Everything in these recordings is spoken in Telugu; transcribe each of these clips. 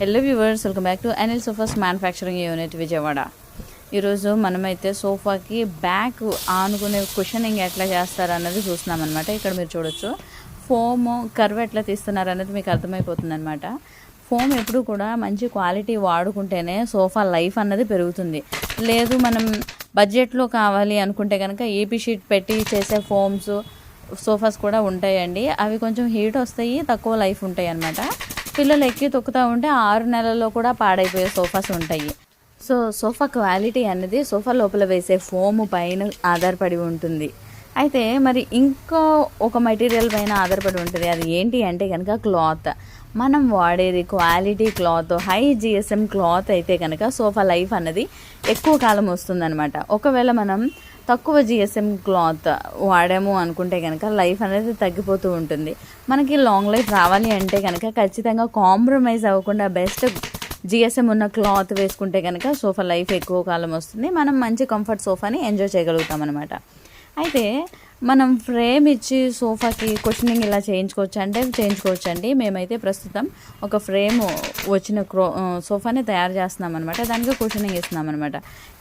Hello viewers welcome back to Anil sofas manufacturing unit Vijayawada ఈరోజు మనమైతే సోఫాకి బ్యాక్ ఆనుకునే క్వశ్చనింగ్ ఎట్లా చేస్తారు అన్నది చూస్తున్నాం అనమాట ఇక్కడ మీరు చూడొచ్చు. ఫోమ్ కర్వ్ ఎట్లా తీస్తున్నారు అన్నది మీకు అర్థమైపోతుందన్నమాట. ఫోమ్ ఎప్పుడు కూడా మంచి క్వాలిటీ వాడుకుంటేనే సోఫా లైఫ్ అన్నది పెరుగుతుంది. లేదు మనం బడ్జెట్లో కావాలి అనుకుంటే కనుక ఏపీ షీట్ పెట్టి చేసే ఫోమ్స్ సోఫాస్ కూడా ఉంటాయండి. అవి కొంచెం హీట్ వస్తాయి తక్కువ లైఫ్ ఉంటాయి అన్నమాట పిల్లలు ఎక్కి తొక్కుతూ ఉంటే ఆరు నెలల్లో కూడా పాడైపోయే సోఫాస్ ఉంటాయి. సో సోఫా క్వాలిటీ అనేది సోఫా లోపల వేసే ఫోమ్ పైన ఆధారపడి ఉంటుంది. అయితే మరి ఇంకో ఒక మెటీరియల్ పైన ఆధారపడి ఉంటుంది. అది ఏంటి అంటే కనుక క్లాత్. మనం వాడేది quality cloth high GSM cloth అయితే కనుక సోఫా లైఫ్ అన్నది ఎక్కువ కాలం వస్తుందన్నమాట. ఒకవేళ మనం తక్కువ జిఎస్ఎం క్లాత్ వాడాము అనుకుంటే కనుక లైఫ్ అనేది తగ్గిపోతూ ఉంటుంది. మనకి లాంగ్ లైఫ్ రావాలి అంటే కనుక ఖచ్చితంగా కాంప్రమైజ్ అవ్వకుండా బెస్ట్ జిఎస్ఎం ఉన్న క్లాత్ వేసుకుంటే కనుక సోఫా లైఫ్ ఎక్కువ కాలం వస్తుంది. మనం మంచి కంఫర్ట్ సోఫాని ఎంజాయ్ చేయగలుగుతాం అనమాట అయితే మనం ఫ్రేమ్ ఇచ్చి సోఫాకి క్వశ్చనింగ్ ఇలా చేయించుకోవచ్చు అంటే చేయించుకోవచ్చు అండి మేమైతే ప్రస్తుతం ఒక ఫ్రేమ్ వచ్చిన క్రో సోఫాని తయారు చేస్తున్నాం అనమాట దానికి క్వశ్చనింగ్ ఇస్తున్నాం అనమాట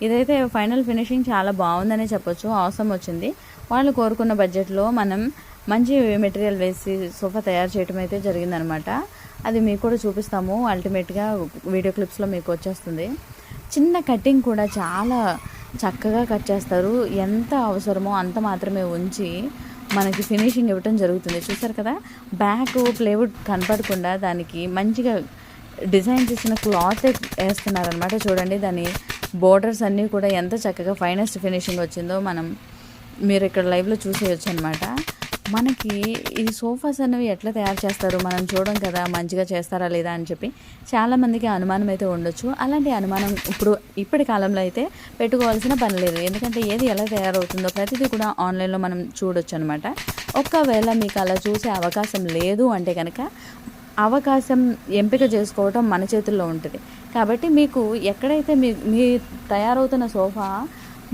ఇదైతే ఫైనల్ ఫినిషింగ్ చాలా బాగుందనే చెప్పొచ్చు. అవసరం వచ్చింది. వాళ్ళు కోరుకున్న బడ్జెట్లో మనం మంచి మెటీరియల్ వేసి సోఫా తయారు చేయడం అయితే జరిగిందనమాట అది మీకు కూడా చూపిస్తాము. అల్టిమేట్గా వీడియో క్లిప్స్లో మీకు వచ్చేస్తుంది. చిన్న కటింగ్ కూడా చాలా చక్కగా కట్ చేస్తారు. ఎంత అవసరమో అంత మాత్రమే ఉంచి మనకి ఫినిషింగ్ ఇవ్వటం జరుగుతుంది. చూసారు కదా? బ్యాక్ ప్లేవుడ్ కనపడకుండా దానికి మంచిగా డిజైన్ చేసిన క్లాత్ వేస్తున్నారనమాట చూడండి దాని బోర్డర్స్ అన్నీ కూడా ఎంత చక్కగా ఫైనెస్ట్ ఫినిషింగ్ వచ్చిందో మనం మీరు ఇక్కడ లైవ్లో చూసేయచ్చు అనమాట మనకి ఈ సోఫాస్ అనేవి ఎట్లా తయారు చేస్తారు? మనం చూడడం కదా మంచిగా చేస్తారా లేదా అని చెప్పి. చాలామందికి అనుమానం అయితే ఉండొచ్చు. అలాంటి అనుమానం ఇప్పుడు ఇప్పటి కాలంలో అయితే పెట్టుకోవాల్సిన పని లేదు. ఎందుకంటే ఏది ఎలా తయారవుతుందో ప్రతిదీ కూడా ఆన్లైన్లో మనం చూడొచ్చు అనమాట ఒక్కవేళ మీకు అలా చూసే అవకాశం లేదు అంటే కనుక అవకాశం ఎంపిక చేసుకోవటం మన చేతుల్లో ఉంటుంది. కాబట్టి మీకు ఎక్కడైతే మీ మీ తయారవుతున్న సోఫా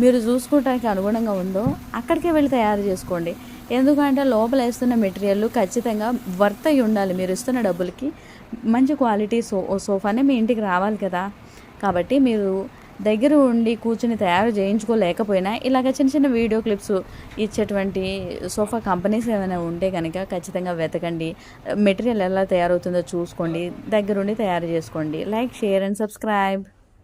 మీరు చూసుకోవటానికి అనుగుణంగా ఉందో అక్కడికే వెళ్ళి తయారు చేసుకోండి. ఎందుకంటే లోపల వేస్తున్న మెటీరియల్ ఖచ్చితంగా వర్త్ అయి ఉండాలి. మీరు ఇస్తున్న డబ్బులకి మంచి క్వాలిటీ సో సోఫానే మీ ఇంటికి రావాలి కదా. కాబట్టి మీరు దగ్గర ఉండి కూర్చుని తయారు చేయించుకోలేకపోయినా ఇలాగ చిన్న చిన్న వీడియో క్లిప్స్ ఇచ్చేటువంటి సోఫా కంపెనీస్ ఏమైనా ఉంటే కనుక ఖచ్చితంగా వెతకండి. మెటీరియల్ ఎలా తయారవుతుందో చూసుకోండి. దగ్గరుండి తయారు చేసుకోండి. Like share and subscribe